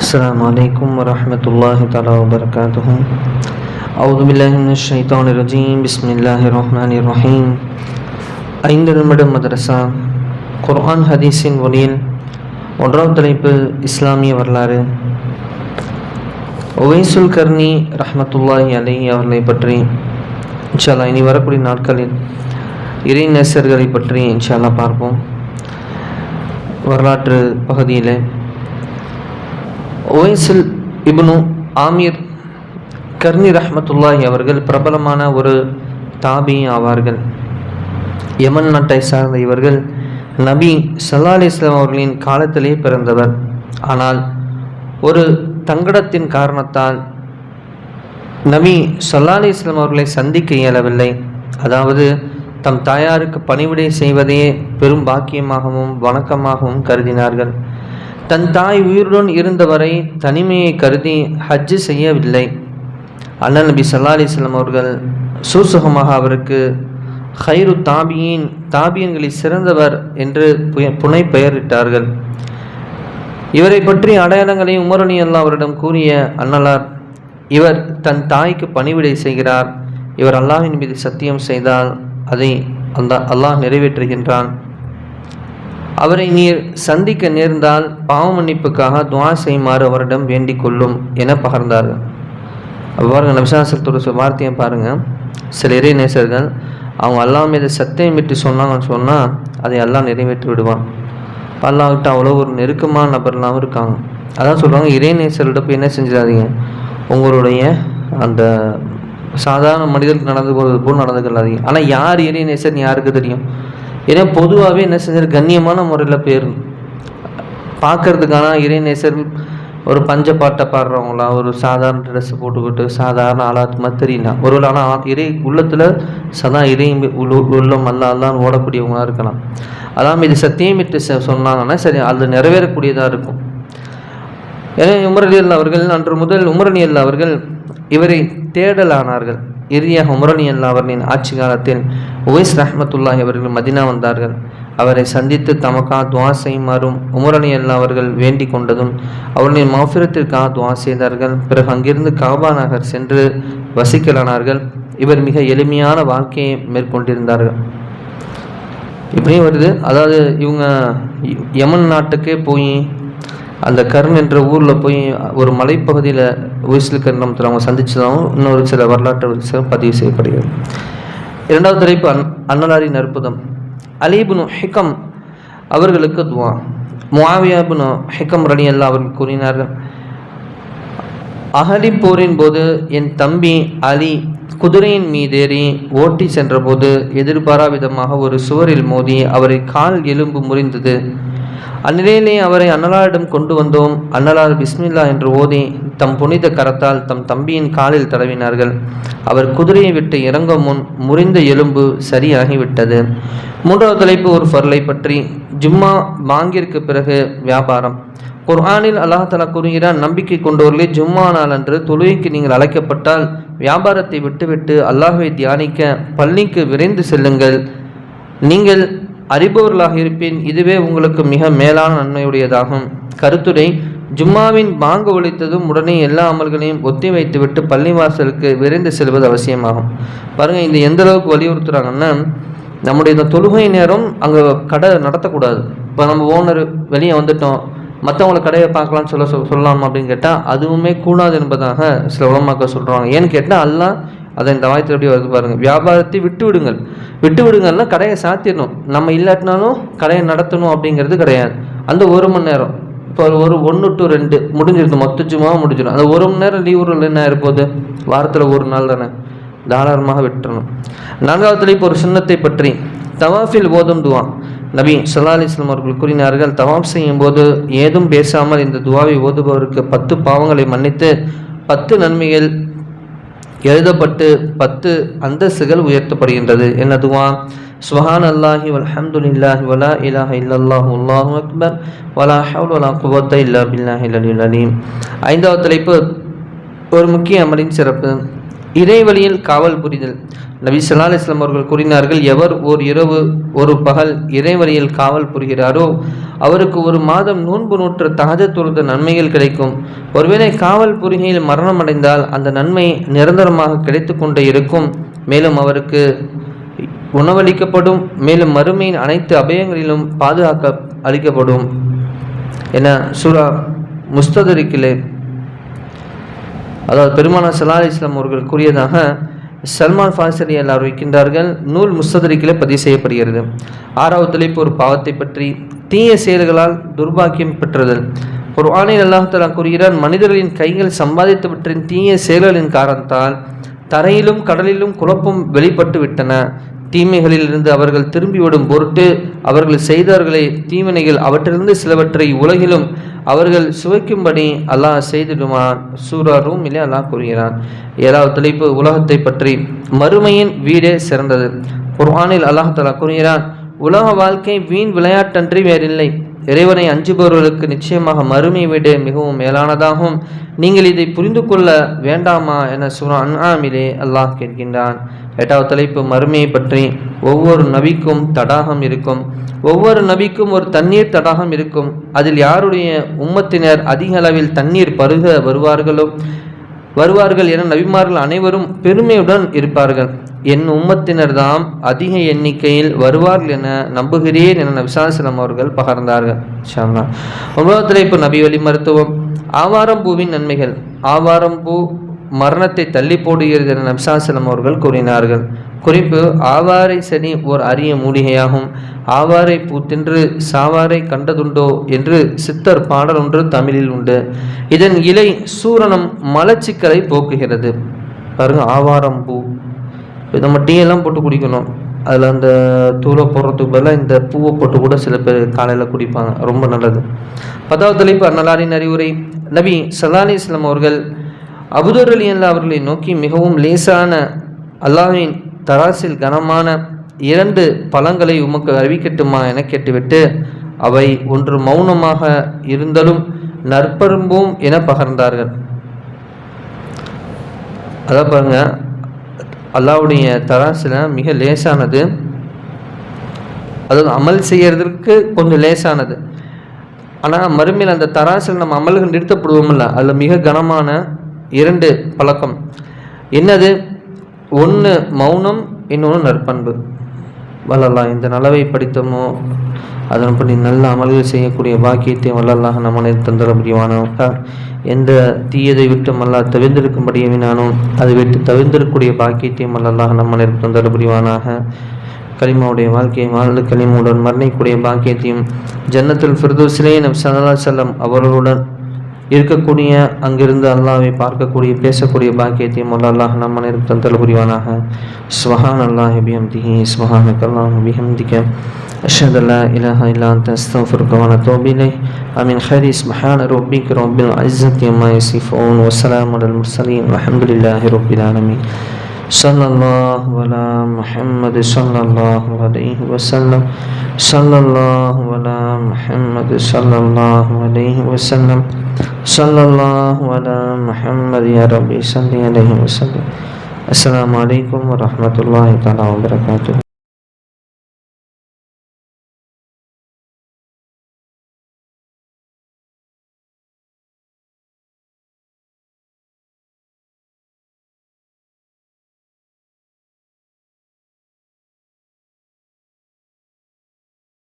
السلام عليكم ورحمة الله تعالى وبركاته أعوذ بالله من الشيطان الرجيم بسم الله الرحمن الرحيم ஐந்து நிமிடம் மதரசா குர்ஆன் ஹதீஸின் ஒளியில் ஒன்றாம் தலைப்பு இஸ்லாமிய வரலாறு ஒவைசுல் கர்னி ரஹ்மத்துல்லாஹி அலை அவர்களை பற்றி இன்ஷால்லா இனி வரக்கூடிய நாட்களில் இறை நேசர்களை பற்றி இன்ஷால்லா பார்ப்போம் வரலாற்று பகுதியில் ஓஎஸ்எல் இப்னு ஆமீர் கர்னி ரஹமத்துல்லாஹி அவர்கள் பிரபலமான ஒரு தாபி ஆவார்கள். யமன் நாட்டை சார்ந்த இவர்கள் நபி சல்லா அலிஸ்லாம் அவர்களின் காலத்திலே பிறந்தவர். ஆனால் ஒரு தங்கடத்தின் காரணத்தால் நபி சல்லா அலிஸ்லாம் அவர்களை சந்திக்க இயலவில்லை. அதாவது தம் தாயாருக்கு பணிவிடை செய்வதையே பெரும் பாக்கியமாகவும் வணக்கமாகவும் கருதினார்கள். தன் தாய் உயிருடன் இருந்தவரை தனிமையை கருதி ஹஜ்ஜு செய்யவில்லை. அண்ணன் நபி சல்லா அலிஸ்லாம் அவர்கள் சூசுகமாக அவருக்கு ஹைரு தாபியின் தாபியன்களில் சிறந்தவர் என்று புய- புனை பெயரிட்டார்கள் இவரை பற்றி அடையாளங்களை உமரணி அல்லா அவரிடம் கூறிய அன்னலார் இவர் தன் தாய்க்கு பணிவிடை செய்கிறார். இவர் அல்லாஹின் மீது சத்தியம் செய்தால் அதை அந்த அல்லாஹ் நிறைவேற்றுகின்றான். அவரை நீர் சந்திக்க நேர்ந்தால் பாவ மன்னிப்புக்காக துவா செய்யுமாறு அவரிடம் வேண்டிக் கொள்ளும் என பகர்ந்தார்கள். பாருங்கள் நபிசாசத்தோட வார்த்தையை பாருங்கள் சில இறை நேசர்கள் அவங்க அல்லா மீது சத்தியம் விட்டு சொன்னாங்கன்னு சொன்னால் அதை எல்லாம் நிறைவேற்றி விடுவான். அல்லாவிட்ட அவ்வளோ ஒரு நெருக்கமான நபர்லாம் இருக்காங்க. அதான் சொல்கிறாங்க இறை நேசர்கிட்ட போய் என்ன செஞ்சிடாதீங்க. உங்களுடைய அந்த சாதாரண மனிதர்கள் நடந்து போகிறது போல் நடந்து கொள்ளாதீங்க ஆனால் யார் இறை நேசர்னு யாருக்கு தெரியும்? ஏன்னா பொதுவாகவே என்ன செஞ்சார்? கண்ணியமான முறையில் பேர் பார்க்கறதுக்கான இறைநேசர் ஒரு பஞ்ச பாட்டை பாடுறவங்களா ஒரு சாதாரண ட்ரெஸ் போட்டுக்கிட்டு சாதாரண ஆளாத்து மாதிரி தெரியல. ஒரு ஆனால் இறை உள்ளத்தில் சதா இறை உள்ள- உள்ளம் அல்ல அல்லான்னு ஓடக்கூடியவங்களா இருக்கலாம். அதான் இது சத்தியமிட்டு சொன்னாங்கன்னா சரி அது நிறைவேறக்கூடியதாக இருக்கும். எனவே உமரலி அவர்கள் அன்று முதல் உமரணி அவர்கள் இவரை தேடலானார்கள். இறுதியாக உமரணி அல்லா அவர்களின் ஆட்சி காலத்தில் உவைஸ் ரஹ்மத்துல்லாஹி அவர்கள் மதினா வந்தார்கள். அவரை சந்தித்து தமக்கா துவா செய்யுமாறும் உமரணி அல்லா அவர்கள் வேண்டிக் கொண்டதும் அவர்களின் மௌஃபிரத்திற்காக துவா செய்தார்கள். பிறகு அங்கிருந்து காபா நகர் சென்று வசிக்கலானார்கள். இவர் மிக எளிமையான வாழ்க்கையை மேற்கொண்டிருந்தார்கள். இப்படியும் வருது. அதாவது இவங்க யமன் நாட்டுக்கே போய் அந்த கர்ண் என்ற ஊரில் போய் ஒரு மலைப்பகுதியில் உயிசில் கர்ணத்தில் அவங்க சந்திச்சதாகவும் இன்னொரு சில வரலாற்று சில பதிவு செய்யப்படுகிறது. இரண்டாவது தலைப்பு அன் அன்னலாரின் அற்புதம் அலிபுனு ஹிகம் அவர்களுக்கு துவா. முவாவியாபுனு ஹிகம் ரலி அல்லா அவர்கள் கூறினார்கள் அகலி போரின் போது என் தம்பி அலி குதிரையின் மீதேறி ஓட்டி சென்றபோது எதிர்பாரா விதமாக ஒரு சுவரில் மோதி அவரை கால் எலும்பு முறிந்தது. அந்நிலையிலே அவரை அன்னலாரிடம் கொண்டு வந்தோம். அன்னலார் பிஸ்மில்லா என்று ஓதி தம் புனித கரத்தால் தம் தம்பியின் காலில் தடவினார்கள். அவர் குதிரையை விட்டு இறங்கும் முன் முறிந்த எலும்பு சரியாகிவிட்டது. மூன்றாவது தலைப்பு ஒரு ஃபர்லை பற்றி. ஜும்மா பாங்கிற்கு பிறகு வியாபாரம். குர்ஆனில் அல்லாஹ் தலா கூறுகிறான் நம்பிக்கை கொண்டவர்களே ஜும்மா நாள் அன்று தொழுகைக்கு நீங்கள் அழைக்கப்பட்டால் வியாபாரத்தை விட்டுவிட்டு அல்லாஹுவை தியானிக்க பள்ளிக்கு விரைந்து செல்லுங்கள். நீங்கள் அறிபவர்களாக இருப்பேன் இதுவே உங்களுக்கு மிக மேலான நன்மையுடையதாகும். கருத்துரை ஜும்மாவின் பாங்கு ஒழித்ததும் உடனே எல்லா அமல்களையும் ஒத்தி வைத்துவிட்டு பள்ளிவாசலுக்கு விரைந்து செல்வது அவசியமாகும். பாருங்கள் இந்த எந்த அளவுக்கு வலியுறுத்துகிறாங்கன்னா நம்முடைய இந்த தொழுகை நேரம் அங்கே கடை நடத்தக்கூடாது. இப்போ நம்ம ஓனர் வெளியே வந்துட்டோம் மற்றவங்கள கடையை பார்க்கலாம்னு சொல்ல சொல் சொல்லலாம் அப்படின்னு கேட்டால் அதுவுமே கூடாது என்பதாக சில உலமாக்க சொல்கிறாங்க ஏன்னு கேட்டால் எல்லாம் அதை இந்த வாய்த்து எப்படி வருது பாருங்க. வியாபாரத்தை விட்டு விடுங்கள் விட்டு விடுங்கள்னா கடையை சாத்திடணும். நம்ம இல்லாட்டினாலும் கடையை நடத்தணும் அப்படிங்கிறது கிடையாது. அந்த ஒரு மணி நேரம். இப்போ ஒரு ஒன்று டு ரெண்டு முடிஞ்சிருது. மொத்த சும்மா முடிஞ்சிடும். அந்த ஒரு மணி நேரம் லீவ் என்ன இருப்போது வாரத்தில் ஒரு நாள் தானே. தாராளமாக விட்டுறணும். நான்காவது இப்போ ஒரு சுண்ணத்தை பற்றி. தவாஃபில் ஓதும் துவா. நபி ஸல்லல்லாஹு அலைஹி அவர்கள் கூறினார்கள் தவாப் செய்யும் போது ஏதும் பேசாமல் இந்த துவாவை ஓதுபவருக்கு பத்து பாவங்களை மன்னித்து பத்து நன்மைகள் எழுதப்பட்டு பத்து அந்தஸ்துகள் உயர்த்தப்படுகின்றது. என்னதுவா சுஹான் அல்லாஹி வல்ஹம்துலில்லாஹி வலா இலாஹ இல்லல்லாஹு அல்லாஹு அக்பர். வலா ஹவுல் வலா குவத்த இல்லா பில்லாஹி அலில் அலீம். ஐந்தாவது தலைப்பு ஒரு முக்கிய அமலின் சிறப்பு. இறைவழியில் காவல் புரிதல். நபி சல்லா அலைஹி அவர்கள் கூறினார்கள் எவர் ஓர் இரவு ஒரு பகல் இறைவழியில் காவல் புரிகிறாரோ அவருக்கு ஒரு மாதம் நோன்பு நூற்று தகஜ தொழுத நன்மைகள் கிடைக்கும். ஒருவேளை காவல் புரிகையில் மரணம் அடைந்தால் அந்த நன்மை நிரந்தரமாக கிடைத்து கொண்டே இருக்கும். மேலும் அவருக்கு உணவளிக்கப்படும். மேலும் மறுமையின் அனைத்து அபயங்களிலும் பாதுகாக்க அளிக்கப்படும். என சூரா முஸ்ததரிக்கிலே அதாவது பெருமானா சலா இஸ்லாம் அவர்கள் கூறியதாக சல்மான் ஃபாசரி எல்லார் அறிவிக்கின்றார்கள் நூல் முஸ்ததரிக்கிலே பதிவு செய்யப்படுகிறது. ஆறாவது தலைப்பு ஒரு பாவத்தை பற்றி. தீய செயல்களால் துர்பாக்கியம் பெற்றதல். ஒரு ஆணையில் அல்லாஹலா கூறுகிறார் மனிதர்களின் கைகள் சம்பாதித்தவற்றின் தீய செயல்களின் காரணத்தால் தரையிலும் கடலிலும் குழப்பம் வெளிப்பட்டு விட்டன தீமைகளில் இருந்து அவர்கள் திரும்பிவிடும் பொருட்டு அவர்கள் செய்தார்களே தீவினைகள் அவற்றிலிருந்து சிலவற்றை உலகிலும் அவர்கள் சுவைக்கும்படி அல்லாஹ் செய்திடுவான் சூரா ரூமிலே அல்லாஹ் கூறுகிறான். ஏழாவது தலைப்பு உலகத்தை பற்றி. மறுமையின் வீடே சிறந்தது. குர்ஆனில் அல்லாஹ் கூறுகிறான் உலக வாழ்க்கை வீண் விளையாட்டன்றி வேறில்லை. இறைவனை அஞ்சுபவர்களுக்கு நிச்சயமாக மறுமை வீடு மிகவும் மேலானதாகும். நீங்கள் இதை புரிந்து கொள்ள வேண்டாமா என சுரா அன்ஆமிலே அல்லாஹ் கேட்கின்றான். எட்டாவது தலைப்பு மறுமையை பற்றி ஒவ்வொரு நபிக்கும் தடாகம் இருக்கும். ஒவ்வொரு நபிக்கும் ஒரு தண்ணீர் தடாகம் இருக்கும். அதில் யாருடைய உம்மத்தினர் அதிக அளவில் தண்ணீர் பருக வருவார்களோ? வருவார்கள் என நபிமார்கள் அனைவரும் பெருமையுடன் இருப்பார்கள். என் உம்மத்தினர் தாம் அதிக எண்ணிக்கையில் வருவார்கள் என நம்புகிறேன் என நபிசாசலம் அவர்கள் பகர்ந்தார்கள். ஒன்பதாவது இப்போ நபி வழி மருத்துவம். ஆவாரம் பூவின் நன்மைகள். ஆவாரம் பூ மரணத்தை தள்ளி போடுகிறது என நப்சாசலம் அவர்கள் கூறினார்கள். குறிப்பு ஆவாரை சனி ஓர் அரிய மூலிகையாகும். ஆவாரை பூத்தின்று சாவாரை கண்டதுண்டோ என்று சித்தர் பாடல் ஒன்று தமிழில் உண்டு. இதன் இலை சூரணம் மலச்சிக்கலை போக்குகிறது. பாருங்க ஆவாரம் பூ. நம்ம டீயெல்லாம் போட்டு குடிக்கணும். அதில் அந்த தூளை போடுறதுக்கு பதிலாக இந்த பூவை போட்டு கூட சில பேர் காலையில் குடிப்பாங்க. ரொம்ப நல்லது. பத்தாவது தலைப்பு அந்நலாரின் அறிவுரை. நபி சல்லா இஸ்லாம் அவர்கள் அபுதர் அலி அல்லா அவர்களை நோக்கி மிகவும் லேசான அல்லாவின் தராசில் கனமான இரண்டு பழங்களை உமக்கு அறிவிக்கட்டுமா என கேட்டுவிட்டு அவை ஒன்று மௌனமாக இருந்தாலும் நற்பரும்பும் என பகர்ந்தார்கள். அதான் பாருங்க அல்லாவுடைய தராசில் மிக லேசானது. அதாவது அமல் செய்யறதுக்கு கொஞ்சம் லேசானது. ஆனால் மறுமையில் அந்த தராசில் நம்ம அமல்கள் நிறுத்தப்படுவோம்ல அதில் மிக கனமான இரண்டு பழக்கம். என்னது? ஒன்று மௌனம் இன்னொன்று நற்பண்பு. வள்ளலாம் இந்த நலவை படித்தோமோ அதன்படி நல்ல அமல்கள் செய்யக்கூடிய பாக்கியத்தையும் வல்லல்லாக நம்மனை தந்துட முடியுமானவா எந்த தீயதை விட்டு மல்லா தவிர்ந்திருக்கும்படியே நானும் அதை விட்டு தவிர்ந்திருக்கக்கூடிய பாக்கியத்தையும் வல்லல்லாக நம்மனை தந்துட முடியுவானாக கலிமாவுடைய வாழ்க்கையை வாழ்ந்து கலிமாவுடன் மரணிக்கூடிய பாக்கியத்தையும் ஜன்னத்தில் ஃபிர்தோசிலே நம் சல்லா செல்லம் அவர்களுடன் இருக்கக்கூடிய அங்கிருந்து அல்லாவை பார்க்கக்கூடிய பேசக்கூடிய பாக்கியத்தையும் அல்லாஹ் நம்ம தந்தல் புரிவானாக ஸ்வஹான் அல்லாஹ் பிஹம்திஹி ஸ்வஹானக் அல்லாஹ் பிஹம்திக أشهد أن لا إله إلا أنت أستغفرك وأتوب إليه آمين خير سبحان ربك رب العزة عما يصفون وسلام على المرسلين والحمد لله رب العالمين صلى الله على محمد صلى الله عليه وسلم. صلى الله على محمد صلى الله عليه وسلم. صلى الله على محمد يا ربي صل عليه وسلم. السلام عليكم ورحمة الله تعالى وبركاته.